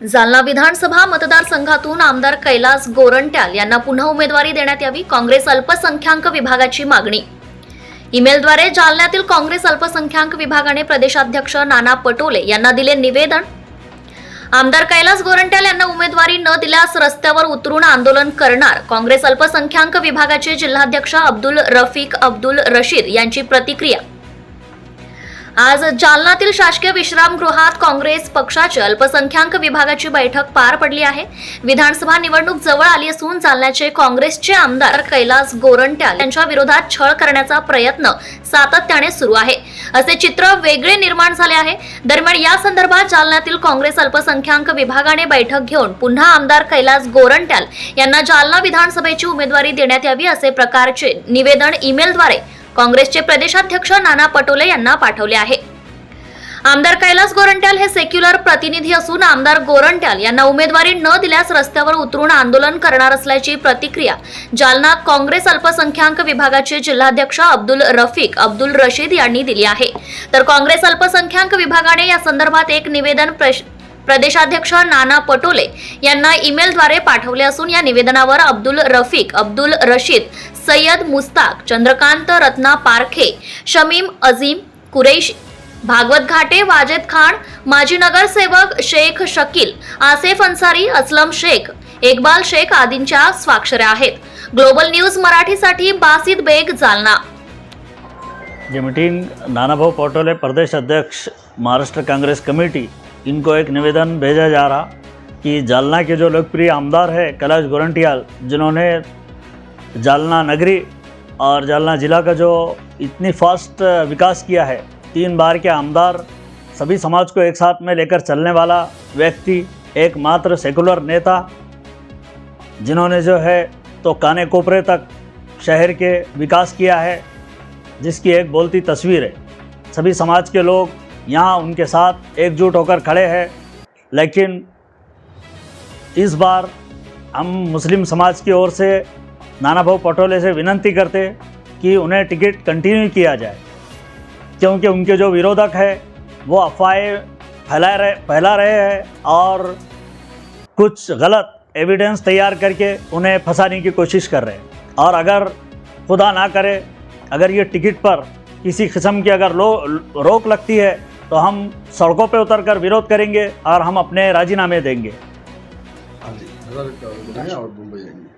जालना विधानसभा मतदारसंघातून आमदार कैलास गोरंट्याल यांना पुन्हा उमेदवारी देण्यात यावी काँग्रेस अल्पसंख्याक विभागाची मागणी. ईमेलद्वारे जालन्यातील काँग्रेस अल्पसंख्याक विभागाने प्रदेशाध्यक्ष नाना पटोले यांना दिले निवेदन. आमदार कैलास गोरंट्याल यांना उमेदवारी न दिल्यास रस्त्यावर उतरून आंदोलन करणार काँग्रेस अल्पसंख्याक विभागाचे जिल्हाध्यक्ष अब्दुल रफिक अब्दुल रशीद यांची प्रतिक्रिया. आज जालनातील शासकीय विश्रामगृहात काँग्रेस पक्षाची अल्पसंख्याक विभागाची बैठक पार पडली आहे. विधानसभा निवडणूक जवळ आली असून जालन्याचे काँग्रेसचे आमदार कैलास गोरंट्याल यांच्या विरोधात छळ करण्याचा प्रयत्न सातत्याने सुरू आहे. असे चित्र वेगळे निर्माण झाले आहे. दरम्यान या संदर्भात जालन्यातील काँग्रेस अल्पसंख्याक विभागाने बैठक घेऊन पुन्हा आमदार कैलास गोरंट्याल यांना जालना विधानसभेची उमेदवारी देण्यात यावी असे प्रकारचे निवेदन ईमेलद्वारे काँग्रेसचे प्रदेशाध्यक्ष नाना पटोले यांना पाठवले आहे. आमदार कैलास गोरंट्याल हे सेक्युलर प्रतिनिधी असून आमदार गोरंट्याल यांना उमेदवारी न दिल्यास रस्त्यावर उतरून आंदोलन करणार असल्याची प्रतिक्रिया जालना काँग्रेस अल्पसंख्याक विभागाचे जिल्हाध्यक्ष अब्दुल रफिक अब्दुल रशीद यांनी दिली आहे. तर काँग्रेस अल्पसंख्याक विभागाने या संदर्भात एक निवेदन प्रश- प्रदेशाध्यक्ष नाना पटोले यांना ईमेलद्वारे पाठवले असून या निवेदनावर अब्दुल रफिक अब्दुल रशीद सय्यद मुस्ताक चंद्रकांत रत्ना पारखे शमीम अझीम कुरेश भागवत घाटे वाजेद खान माजी नगरसेवक शेख शकील आसेफ अन्सारी असलम शेख इकबाल शेख आदींच्या स्वाक्षऱ्या आहेत. ग्लोबल न्यूज मराठीसाठी बासित बेग जालना. ये मीटिंग नानाभाऊ पटोले प्रदेश अध्यक्ष महाराष्ट्र काँग्रेस कमिटी इनको एक निवेदन भेजा जा रहा कि जालना के जो लोकप्रिय आमदार है, कैलाश गोरंटियाल, जिन्होंने जालना नगरी और जालना ज़िला का जो इतनी फास्ट विकास किया है, तीन बार के आमदार, सभी समाज को एक साथ में लेकर चलने वाला व्यक्ति, एकमात्र सेकुलर नेता, जिन्होंने जो है तो काने कोपरे तक शहर के विकास किया है, जिसकी एक बोलती तस्वीर है। सभी समाज के लोग यहाँ उनके साथ एकजुट होकर खड़े हैं। लेकिन इस बार हम मुस्लिम समाज की ओर से नाना भाऊ पटोले से विनंती करते कि उन्हें टिकट कंटिन्यू किया जाए। क्योंकि उनके जो विरोधक है, वो अफवाहें फैला रहे फैला रहे हैं और कुछ गलत एविडेंस तैयार करके उन्हें फंसाने की कोशिश कर रहे हैं। और अगर खुदा ना करे, अगर ये टिकट पर किसी किस्म की अगर लो, रोक लगती है तो हम सड़कों पे उतर कर विरोध करेंगे और हम अपने राजीनामे देंगे। और मुंबई जाएंगे